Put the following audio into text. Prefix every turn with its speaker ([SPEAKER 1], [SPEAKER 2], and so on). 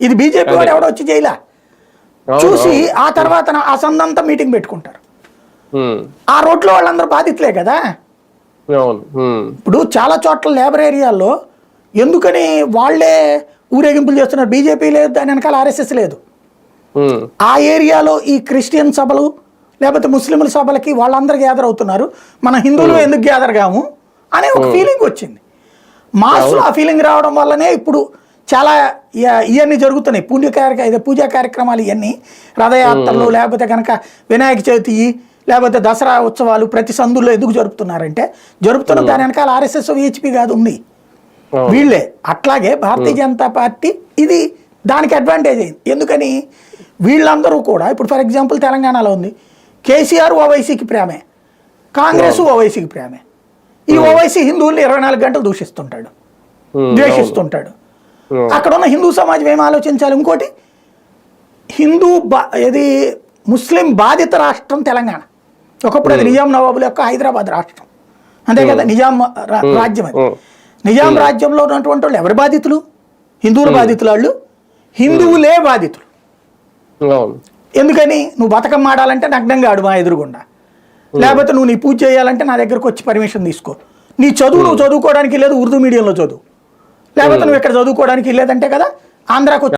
[SPEAKER 1] ఇది బీజేపీ వాడు ఎవడో వచ్చి చేయలే. చూసి. ఆ తర్వాత ఆ సందంతా మీటింగ్ పెట్టుకుంటారు. ఆ రోడ్లో వాళ్ళందరూ బాధితులే కదా? ఇప్పుడు చాలా చోట్ల లేబర్ ఏరియాల్లో ఎందుకని వాళ్ళే ఊరేగింపులు చేస్తున్నారు? బీజేపీ లేదు దాని వెనకాల ఆర్ఎస్ఎస్ లేదు. ఆ ఏరియాలో ఈ క్రిస్టియన్ సభలు లేకపోతే ముస్లింల సభలకి వాళ్ళందరూ గ్యాదర్ అవుతున్నారు. మన హిందువులు ఎందుకు గ్యాదర్ కాము అనే ఒక ఫీలింగ్ వచ్చింది. మాస్లో ఆ ఫీలింగ్ రావడం వల్లనే ఇప్పుడు చాలా ఇవన్నీ జరుగుతున్నాయి. పుణ్య కార్య ఇదే పూజా కార్యక్రమాలు ఇవన్నీ రథయాత్రలు లేకపోతే కనుక వినాయక చవితి లేకపోతే దసరా ఉత్సవాలు ప్రతి సందుల్లో ఎందుకు జరుపుతున్నారంటే జరుపుతున్న దాని వెనకాల ఆర్ఎస్ఎస్ విహెచ్పి కాదు ఉంది. వీళ్ళే. అట్లాగే భారతీయ జనతా పార్టీ ఇది దానికి అడ్వాంటేజ్ అయింది ఎందుకని? వీళ్ళందరూ కూడా ఇప్పుడు ఫర్ ఎగ్జాంపుల్ తెలంగాణలో ఉంది. కేసీఆర్ ఓవైసీకి ప్రేమే. కాంగ్రెస్ ఓవైసీకి ప్రేమే. ఈ ఓవైసీ హిందువుల్ని ఇరవై నాలుగు గంటలు దూషిస్తుంటాడు. ద్వేషిస్తుంటాడు. అక్కడ ఉన్న హిందూ సమాజం ఏం ఆలోచించాలి? ఇంకోటి హిందూ బా ఇది ముస్లిం బాధిత రాష్ట్రం తెలంగాణ. ఒకప్పుడు అది నిజాం నవాబుల యొక్క హైదరాబాద్ రాష్ట్రం. అంతే కదా నిజాం రాజ్యం అది. నిజాం రాజ్యంలో ఉన్నటువంటి వాళ్ళు ఎవరు బాధితులు? హిందువులు బాధితులు వాళ్ళు హిందువులే బాధితులు. ఎందుకని? నువ్వు బతకం ఆడాలంటే నగ్నంగా ఆడు మా ఎదురుగుండా. లేకపోతే నువ్వు నీ పూజ చేయాలంటే నా దగ్గరకు వచ్చి పర్మిషన్ తీసుకో. నీ చదువు నువ్వు చదువుకోవడానికి లేదు ఉర్దూ మీడియంలో చదువు. లేకపోతే నువ్వు ఇక్కడ చదువుకోవడానికి లేదంటే కదా ఆంధ్రాకు